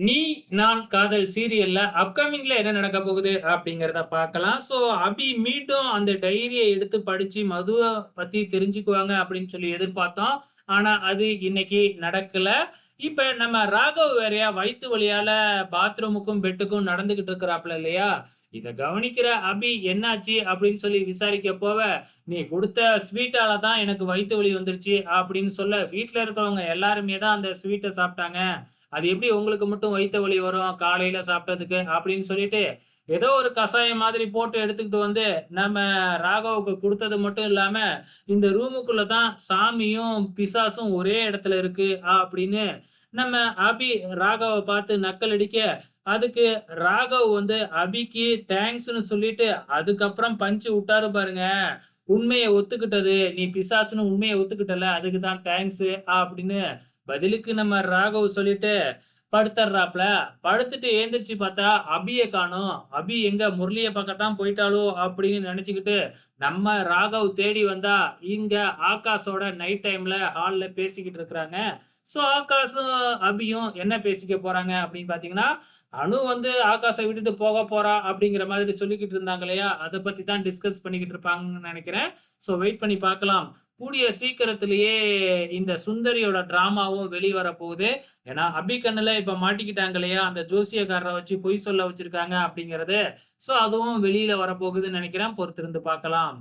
நீ, நான் காதல் சீரியல்ல அப்கமிங்ல என்ன நடக்க போகுது அப்படிங்கிறத பார்க்கலாம். ஸோ அபி மீண்டும் அந்த டைரியை எடுத்து படிச்சு மதுவை பத்தி தெரிஞ்சுக்குவாங்க அப்படின்னு சொல்லி எதிர்பார்த்தோம். ஆனா அது இன்னைக்கு நடக்கல. இப்ப நம்ம ராகவ் வேறையா வயிற்று வழியால பாத்ரூமுக்கும், பெட்டுக்கும் நடந்துகிட்டு இருக்கிறாப்ல இல்லையா? இதை கவனிக்கிற அபி என்னாச்சு அப்படின்னு சொல்லி விசாரிக்க போவ, "நீ கொடுத்த ஸ்வீட்டால தான் எனக்கு வயிற்று வலி வந்துருச்சு" அப்படின்னு சொல்ல, வீட்டில் இருக்கிறவங்க எல்லாருமே தான் அந்த ஸ்வீட்டை சாப்பிட்டாங்க. அது எப்படி உங்களுக்கு மட்டும் வயிற்று வலி வரும் காலையில சாப்பிட்டதுக்கு அப்படின்னு சொல்லிட்டு, ஏதோ ஒரு கசாயம் மாதிரி போட்டு எடுத்துக்கிட்டு வந்து, நம்ம ராகவுக்கு கொடுத்தது மட்டும் இல்லாம, இந்த ரூமுக்குள்ள தான் சாமியும், பிசாசும் ஒரே இடத்துல இருக்கு அப்படின்னு நம்ம அபி ராகவை பார்த்து நக்கல் அடிக்க, அதுக்கு ராகவ் வந்து அபிக்கு தேங்க்ஸ்ன்னு சொல்லிட்டு, அதுக்கப்புறம் பஞ்சு விட்டாரு பாருங்க. உண்மையை ஒத்துக்கிட்டது. "நீ பிசாசுன்னு உண்மையை ஒத்துக்கிட்டல அதுக்கு தான் தேங்க்ஸு" அப்படின்னு பதிலுக்கு நம்ம ராகவ் சொல்லிட்டு படுத்துறாப்ல படுத்துட்டு ஏந்திரிச்சு பார்த்தா, அபியை காணும் அபி எங்க முரளிய பார்க்கத்தான் போயிட்டாளோ அப்படின்னு நினைச்சுக்கிட்டு நம்ம ராகவ் தேடி வந்தா, இங்க ஆகாஷோட நைட் டைம்ல ஹால்ல பேசிக்கிட்டு இருக்கிறாங்க. ஸோ ஆகாஷும், அபியும் என்ன பேசிக்க போறாங்க அப்படின்னு பார்த்தீங்கன்னா, அனு வந்து ஆகாஷை விட்டுட்டு போக போறா அப்படிங்கிற மாதிரி சொல்லிக்கிட்டு இருந்தாங்க இல்லையா? அதை பத்தி தான் டிஸ்கஸ் பண்ணிக்கிட்டு இருப்பாங்கன்னு நினைக்கிறேன் ஸோ வெயிட் பண்ணி பார்க்கலாம். கூடிய சீக்கிரத்திலேயே இந்த சுந்தரியோட டிராமாவும் வெளிவர போகுது. ஏன்னா, அபிகண்ணில் இப்போ மாட்டிக்கிட்டாங்க இல்லையா? அந்த ஜோசியக்காரரை வச்சு பொய் சொல்ல வச்சிருக்காங்க அப்படிங்கிறது. ஸோ அதுவும் வெளியில வரப்போகுதுன்னு நினைக்கிறேன் பொறுத்திருந்து பார்க்கலாம்.